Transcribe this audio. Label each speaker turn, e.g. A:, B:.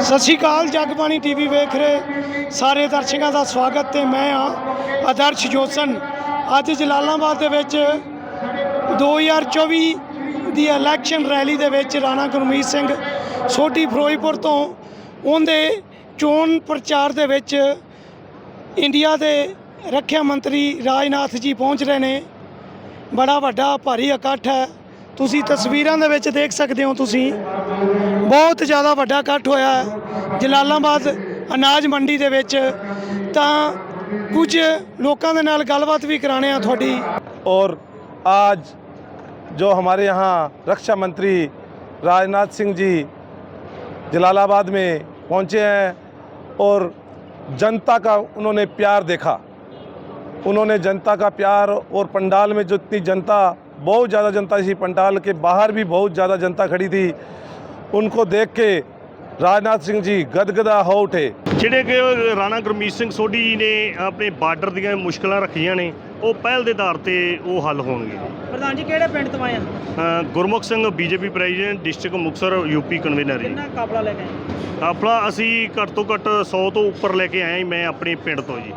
A: ਸਤਿ ਸ਼੍ਰੀ ਅਕਾਲ, ਜਗਬਾਣੀ ਟੀਵੀ ਵੇਖ ਰਹੇ ਸਾਰੇ ਦਰਸ਼ਕਾਂ ਦਾ ਸਵਾਗਤ ਤੇ ਮੈਂ ਆ ਆਦਰਸ਼ ਜੋਸਨ ਅੱਜ ਜਲਾਲਾਬਾਦ ਦੇ ਵਿੱਚ 2024 ਦੀ ਇਲੈਕਸ਼ਨ ਰੈਲੀ ਦੇ ਵਿੱਚ ਰਾਣਾ ਗੁਰਮੀਤ ਸਿੰਘ ਸੋਢੀ ਫਿਰੋਜ਼ਪੁਰ ਤੋਂ ਉਹਦੇ ਚੋਣ ਪ੍ਰਚਾਰ ਦੇ ਵਿੱਚ ਇੰਡੀਆ ਦੇ ਰੱਖਿਆ ਮੰਤਰੀ ਰਾਜਨਾਥ ਜੀ ਪਹੁੰਚ ਰਹੇ ਨੇ। ਬੜਾ ਵੱਡਾ ਭਾਰੀ ਇਕੱਠ ਹੈ। ਤੁਸੀਂ ਤਸਵੀਰਾਂ ਦੇ ਵਿੱਚ ਦੇਖ ਸਕਦੇ ਹੋ ਤੁਸੀਂ ਬਹੁਤ ਜ਼ਿਆਦਾ ਵੱਡਾ ਇਕੱਠ ਹੋਇਆ ਹੈ ਜਲਾਲਾਬਾਦ ਅਨਾਜ ਮੰਡੀ ਦੇ ਵਿੱਚ ਤਾਂ ਕੁਝ ਲੋਕਾਂ ਦੇ ਨਾਲ ਗੱਲਬਾਤ ਵੀ ਕਰਾਣੇ ਆ ਤੁਹਾਡੀ
B: और आज जो हमारे यहाँ रक्षा मंत्री राजनाथ सिंह जी जलालाबाद में पहुँचे हैं और जनता का उन्होंने प्यार देखा उन्होंने जनता का प्यार और पंडाल में जो इतनी जनता बहुत ज़्यादा जनता थी पंडाल के बाहर भी बहुत ज़्यादा जनता खड़ी थी उनको देख के राजनाथ सिंह जी गदगदा हो उठे
C: ਜਿਹੜੇ ਕਿ ਰਾਣਾ ਗੁਰਮੀਤ ਸਿੰਘ ਸੋਢੀ ਜੀ ਨੇ ਆਪਣੇ ਬਾਰਡਰ ਦੀਆਂ ਮੁਸ਼ਕਲਾਂ ਰੱਖੀਆਂ ਨੇ ਉਹ ਪਹਿਲ ਦੇ ਆਧਾਰ ਤੇ ਉਹ ਹੱਲ ਹੋਣਗੇ
D: ਪ੍ਰਧਾਨ ਜੀ ਕਿਹੜੇ ਪਿੰਡ ਤੋਂ ਆਏ ਆ
C: ਅ, Gurmukh Singh BJP president district Muktsar UP convener ji
D: ਕਿੰਨਾ ਕਾਬਲਾ ਲੈ ਕੇ ਆਏ
C: ਆਪਣਾ ਅਸੀਂ ਘੱਟ ਤੋਂ ਘੱਟ 100 ਤੋਂ ਉੱਪਰ ਲੈ ਕੇ ਆਏ ਹਾਂ ਜੀ, ਮੈਂ ਆਪਣੇ ਪਿੰਡ ਤੋਂ ਜੀ